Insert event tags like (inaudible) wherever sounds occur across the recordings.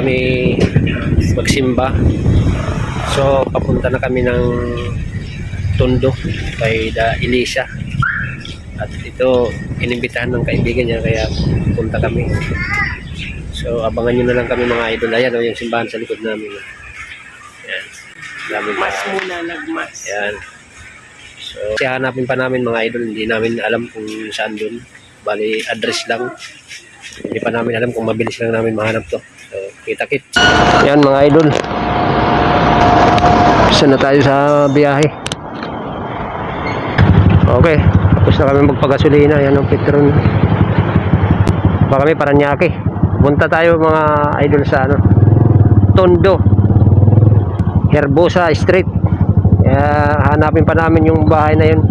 kami magsimba. So, papunta na kami ng Tondo kay Da Elisa. At ito, inimbitahan ng kaibigan niya kaya punta kami. So, abangan nyo na lang kami mga idol. Ayan, oh, yung simbahan sa likod namin. Ayan. Dami Mas muna nagmas. Ayan. So, kasi hanapin pa namin mga idol. Hindi namin alam kung saan dun. Bali, address lang. Hindi pa namin alam kung mabilis lang namin mahanap to. So, kita-kit. Ayan mga idol. Isa na tayo sa biyahe. Okay. Tapos na kami magpagasolina. Ayan ang petron. Baka kami Paranaque. Punta tayo mga idol sa ano. Tondo. Herbosa Street. Kaya hanapin pa namin yung bahay na yun.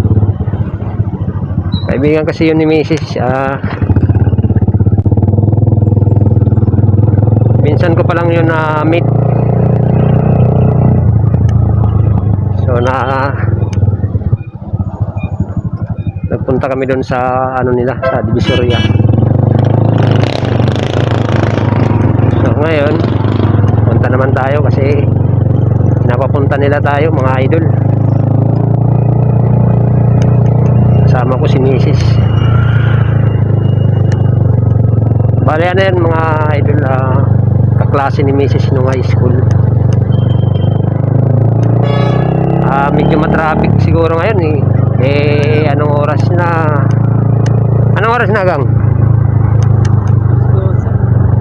Kaibigan kasi yun ni Mrs. Ah, minsan ko pa lang yun na meet. So na nagpunta kami doon sa ano nila sa Divisoria. So ngayon punta naman tayo kasi napapunta nila tayo mga idol kasama ko si Mrs. bali ano yan mga idol ah, kaklase ni Mrs. nung high school. Ah medyo matraffic siguro ngayon eh. Eh anong oras na? Anong oras na gang?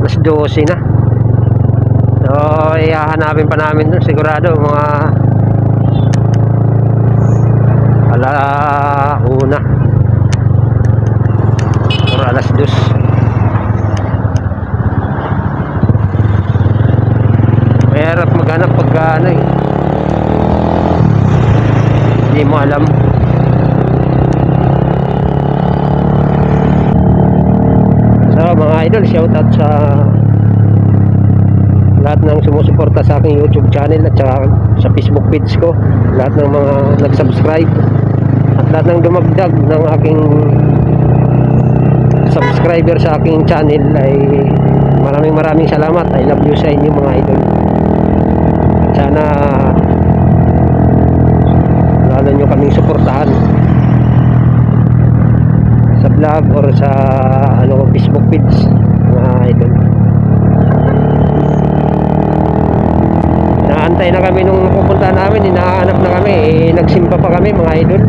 mas 12 na. So, ihahanapin pa namin dun sigurado mga ala una. Or alas dos mahirap maghanap pagka ano eh. Hindi mo alam. So mga idol shout out sa lahat ng sumusuporta sa aking YouTube channel at saka sa Facebook page ko. Lahat ng mga nag-subscribe at lahat ng dumagdag ng aking subscriber sa aking channel ay maraming maraming salamat. I love you sa inyo mga idol sana lalo nyo kaming suportahan sa vlog or sa ano Facebook page mga idol Naantay na kami nung pupunta namin, hinahanap na kami, eh, nagsimpa pa kami mga idol.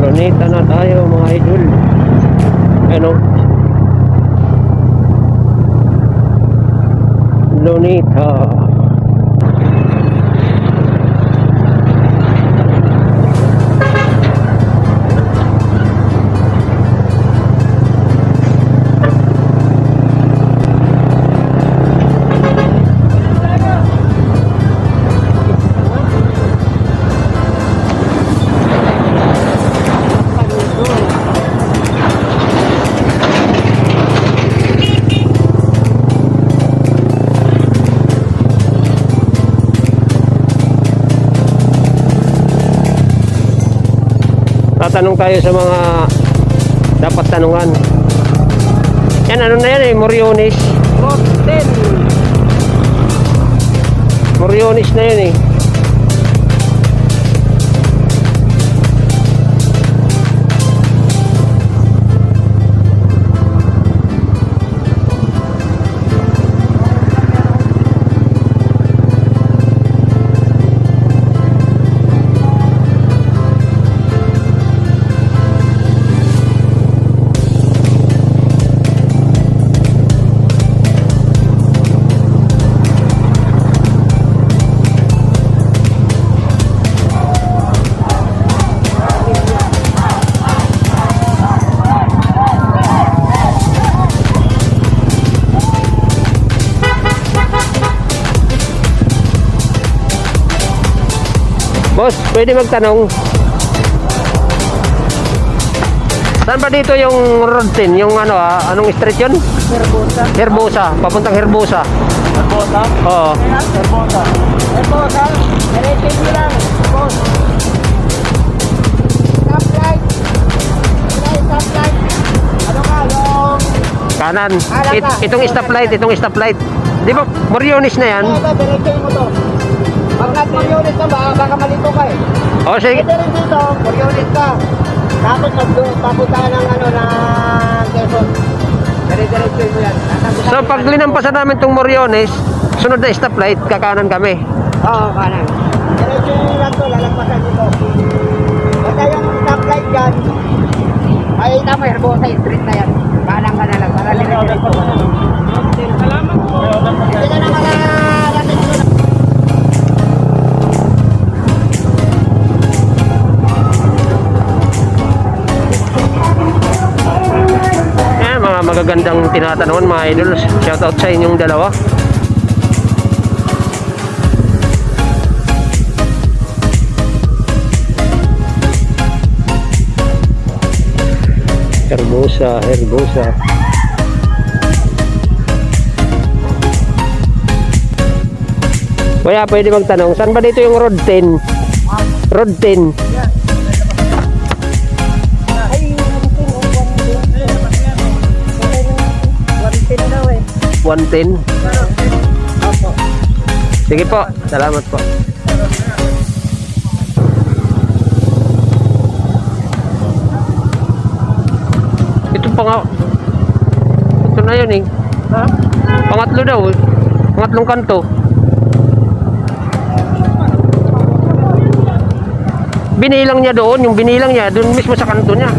Lunita na tayo mga idol. Ano? Lunita. Tatanong tayo sa mga dapat tanungan. Yan, ano na yan eh, Moriones. Rotten. Moriones na yan eh. Boss, pwede magtanong. Saan ba dito yung road 10? Yung ano ah, anong street yun? Herbosa. Herbosa, papuntang Herbosa. Herbosa. Oo. Herbosa. Herbosa. Diretso nyo lang. Boss. Stoplight. Ano yung stoplight? Ano ka? Kanan. It, itong stoplight, itong stoplight. Di ba, Moriones na yan? Diretso mo to. Pag nag-unit ka ba, baka malito ka eh. O sige, Pwede rin dito, unit ka. Tapos papunta ka ng ano, na Quezon. Dire-diretso mo yan. so pag linampasan namin itong Moriones, sunod na stoplight, kakanan kami. Oo, kanan. Diretso nyo lang to, lalagpasan dito. Basta yung stoplight dyan, ay tama, Herbosa Street na yan. Kanan ka na lang, para dire-diretso magagandang tinatanungan mga idols. Shoutout sa inyong dalawa. Herbosa, Herbosa. Kuya, pwede magtanong, saan ba dito yung road 10? Road 10. 110. Opo. Sige po, salamat po. Ito pa nga. Ito na yun eh. Ha? Pangatlo daw eh. Pangatlong kanto. Binilang niya doon, yung binilang niya, doon mismo sa kanto niya.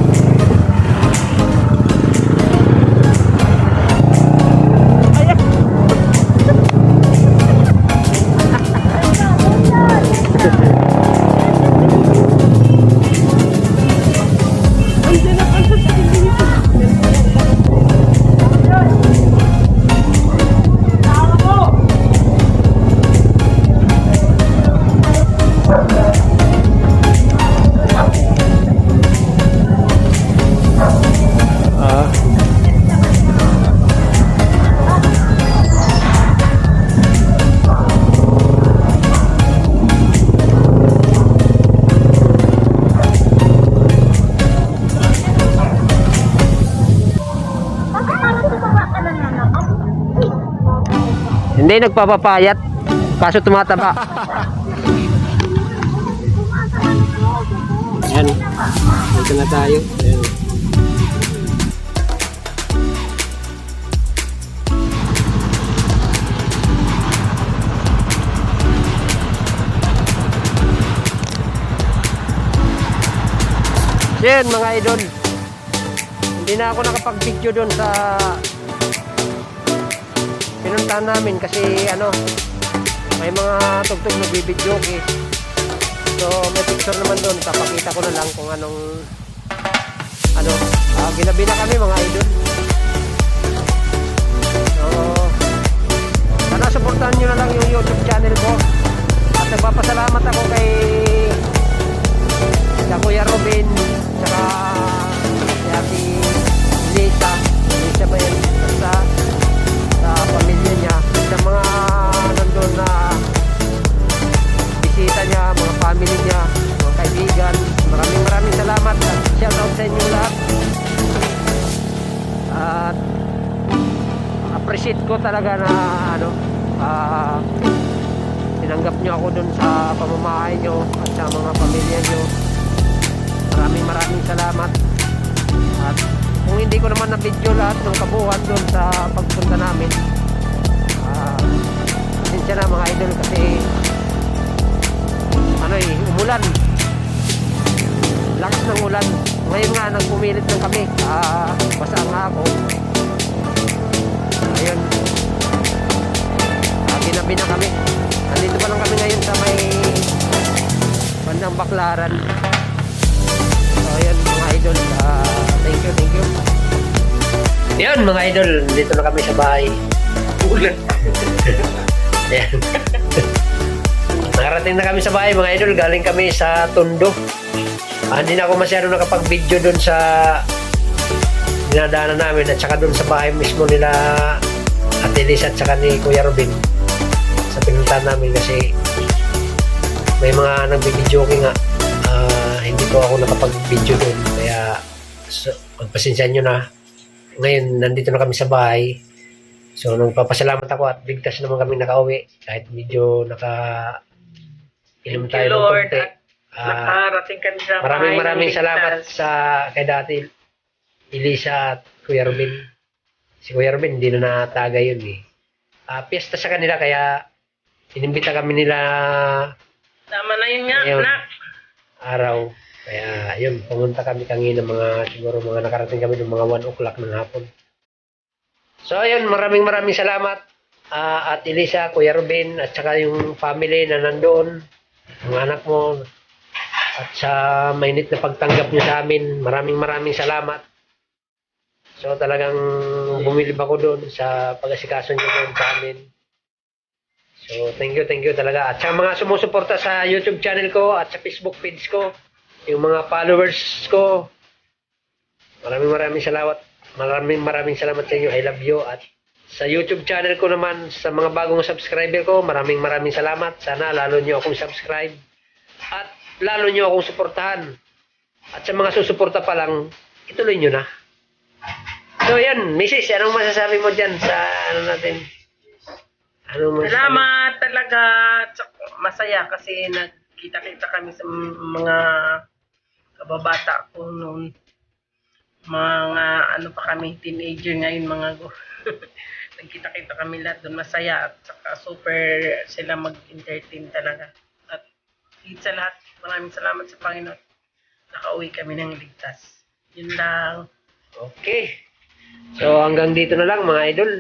Hindi nagpapapayat. Kaso tumataba. Yan. Dito na tayo. Ayan. Yan mga idol. Hindi na ako nakapag-video doon sa pinuntahan namin kasi ano may mga tugtog na bibidyo eh. So may picture naman doon. Papakita ko na lang kung anong ano. ah, ginabi na kami mga idol. So sana supportahan nyo na lang yung YouTube channel ko. At nagpapasalamat ako kay sa Kuya Robin saka si pamilya niya sa mga nandun na bisita niya mga family niya mga kaibigan. Maraming maraming salamat at shout out sa inyo lahat. At appreciate ko talaga na ano uh, tinanggap nyo ako dun sa pamamahay nyo at sa mga pamilya nyo maraming maraming salamat. At kung hindi ko naman na video lahat ng kabuhan doon sa pagpunta namin pasensya na mga idol kasi ano eh, umulan. Lakas ng ulan. Ngayon nga, nagpumilit lang kami. Ah, basa nga ako. Ayun. Ah, na kami. Nandito pa lang kami ngayon sa may bandang baklaran. So, ayun mga idol. Ah, thank you, thank you. Yan mga idol, dito na kami sa bahay. Ulan. Ayan. (laughs) Nakarating na kami sa bahay mga idol. Galing kami sa Tondo. Ah, hindi na ako masyado nakapag-video doon sa dinadaanan namin at saka doon sa bahay mismo nila Ate Liz at saka ni Kuya Robin sa pinuntahan namin kasi may mga nagbibideo nga ah, hindi ko ako nakapag-video doon kaya so, pagpasensya nyo na ngayon nandito na kami sa bahay so nagpapasalamat ako at bigtas naman kami nakauwi kahit medyo naka inom Thank tayo you, ng Lord. konti At Ah, Nakarating kami sa Maraming bahay ng maraming ligtas. salamat sa kay dati Elisa at Kuya Robin. Si Kuya Robin hindi na natagay yun eh. Ah, piyesta sa kanila kaya inimbita kami nila Tama na yun nga, Ayun. nak. araw. Kaya yun, pumunta kami kanina mga siguro mga nakarating kami ng mga 1 o'clock ng hapon. So ayun, maraming maraming salamat ah, at Elisa, Kuya Robin at saka yung family na nandoon, mga anak mo at sa mainit na pagtanggap niyo sa amin. Maraming maraming salamat. So talagang bumilib ako doon sa pag-asikaso niyo doon sa amin. So thank you, thank you talaga. At sa mga sumusuporta sa YouTube channel ko at sa Facebook page ko, yung mga followers ko, maraming maraming salamat. Maraming maraming salamat sa inyo. I love you. At sa YouTube channel ko naman, sa mga bagong subscriber ko, maraming maraming salamat. Sana lalo nyo akong subscribe. At lalo nyo akong suportahan. At sa mga susuporta pa lang, ituloy nyo na. So yan, Mrs. Anong masasabi mo dyan sa ano natin? Anong masasabi? Salamat talaga. Masaya kasi nagkita-kita kami sa mga kababata ko noon. Mga ano pa kami, teenager ngayon mga go. (laughs) nagkita-kita kami lahat doon. Masaya at saka super sila mag-entertain talaga. At sa lahat, maraming salamat sa Panginoon. Nakauwi kami ng ligtas. Yun lang. Okay. So hanggang dito na lang mga idol.